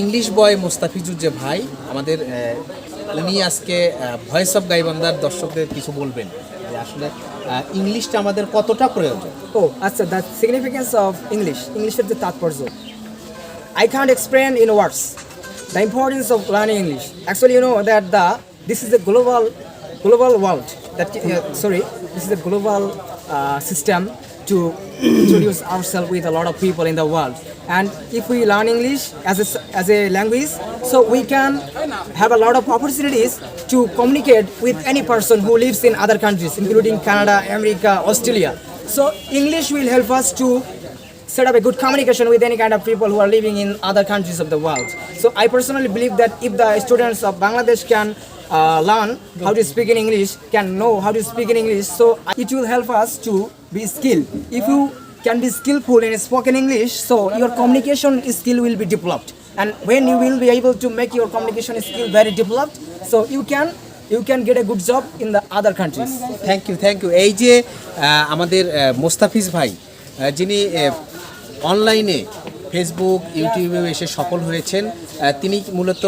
English বয় মুস্তাফিজুর যে ভাই, আমাদের উনি আজকে ভয়েস অফ গাইবান্দার দর্শকদের কিছু বলবেন যে আসলে ইংলিশটা আমাদের কতটা প্রয়োজন? ও আচ্ছা দ্য সিগনিফিকেন্স অফ ইংলিশ ইংলিশের যে তাৎপর্য। I can't explain in words the importance of learning English actually you know that the this is a global global world that sorry this is a global system to introduce ourselves with a lot of people in the world. And if we learn English as a, as a language, so we can have a lot of opportunities to communicate with any person who lives in other countries, including Canada, America, Australia. So English will help us to set up a good communication with any kind of people who are living in other countries of the world. So I personally believe that if the students of Bangladesh can uh, learn how to speak in English, can know how to speak in English, so it will help us to be skilled. If you can be skillful in spoken English, so your communication skill will be developed. And when you will be able to make your communication skill very developed, so you can you can get a good job in the other countries. You এই যে আহ, আমাদের আহ, মোস্তাফিজ ভাই আহ, যিনি অনলাইনে Facebook ইউটিউবে এসে সফল হয়েছেন তিনি মূলত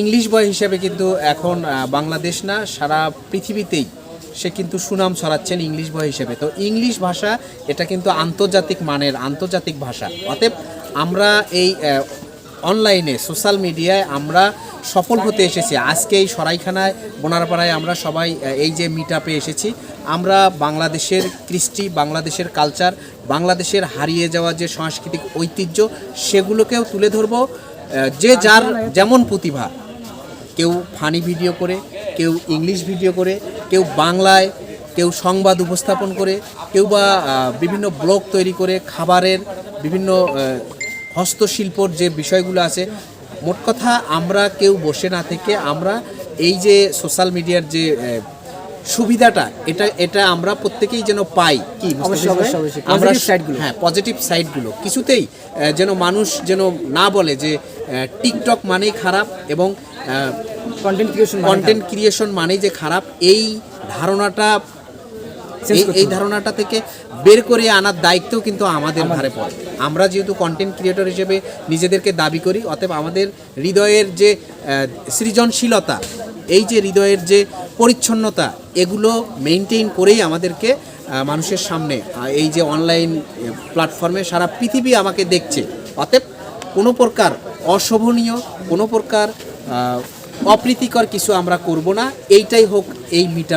ইংলিশ বয় হিসেবে কিন্তু এখন বাংলাদেশ না, সারা পৃথিবীতেই সে কিন্তু সুনাম ছড়াচ্ছেন ইংলিশ বয় হিসেবে। তো ইংলিশ ভাষা, এটা কিন্তু আন্তর্জাতিক মানের আন্তর্জাতিক ভাষা। অতএব আমরা এই অনলাইনে, সোশ্যাল মিডিয়ায় আমরা সফল হতে এসেছি। আজকে এই সরাইখানায়, বোনারপাড়ায় আমরা সবাই এই যে মিট আপে এসেছি। আমরা বাংলাদেশের কৃষ্টি, বাংলাদেশের কালচার বাংলাদেশের হারিয়ে যাওয়া যে সাংস্কৃতিক ঐতিহ্য, সেগুলোকেও তুলে ধরবো। যে যার যেমন প্রতিভা, কেউ ফানি ভিডিও করে, কেউ ইংলিশ ভিডিও করে, কেউ বাংলায়, কেউ সংবাদ উপস্থাপন করে, কেউ বা বিভিন্ন ব্লগ তৈরি করে, খাবারের বিভিন্ন হস্তশিল্পর যে বিষয়গুলো আছে, মোট কথা আমরা কেউ বসে না থেকে আমরা এই যে সোশ্যাল মিডিয়ার যে সুবিধাটা এটা এটা আমরা প্রত্যেকেই যেন পাই। কি। আমরা হ্যাঁ পজিটিভ সাইডগুলো কিছুতেই যেন মানুষ যেন না বলে যে টিকটক মানেই খারাপ এবং কন্টেন্ট মানে কন্টেন্ট ক্রিয়েশন মানেই যে খারাপ এই ধারণাটা এই- এই ধারণাটা থেকে বের করে আনার দায়িত্ব কিন্তু আমাদের ঘাড়ে পড়ে। আমরা যেহেতু কন্টেন্ট ক্রিয়েটর হিসেবে নিজেদেরকে দাবি করি অতএব আমাদের হৃদয়ের যে সৃজনশীলতা এই যে হৃদয়ের যে পরিচ্ছন্নতা এগুলো মেনটেন করেই আমাদেরকে মানুষের সামনে এই যে অনলাইন প্ল্যাটফর্মে সারা পৃথিবী আমাকে দেখছে। অতএব কোনো প্রকার অশোভনীয় কোনো প্রকার অপ্রীতিকর কিছু আমরা করব না। এইটাই হোক এই মিট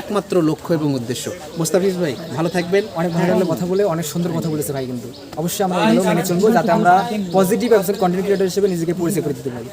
একমাত্র লক্ষ্য এবং উদ্দেশ্য। মোস্তাফিজ ভাই, ভালো থাকবেন। অনেক ভালো লাগল কথা বলে, অনেক সুন্দর কথা বলেছে ভাই কিন্তু। অবশ্যই আমরা মেনে চলবো, যাতে আমরা পজিটিভ একজন কন্টেন্ট ক্রিয়েটর হিসেবে নিজেকে পরিচয় করে দিতে পারি।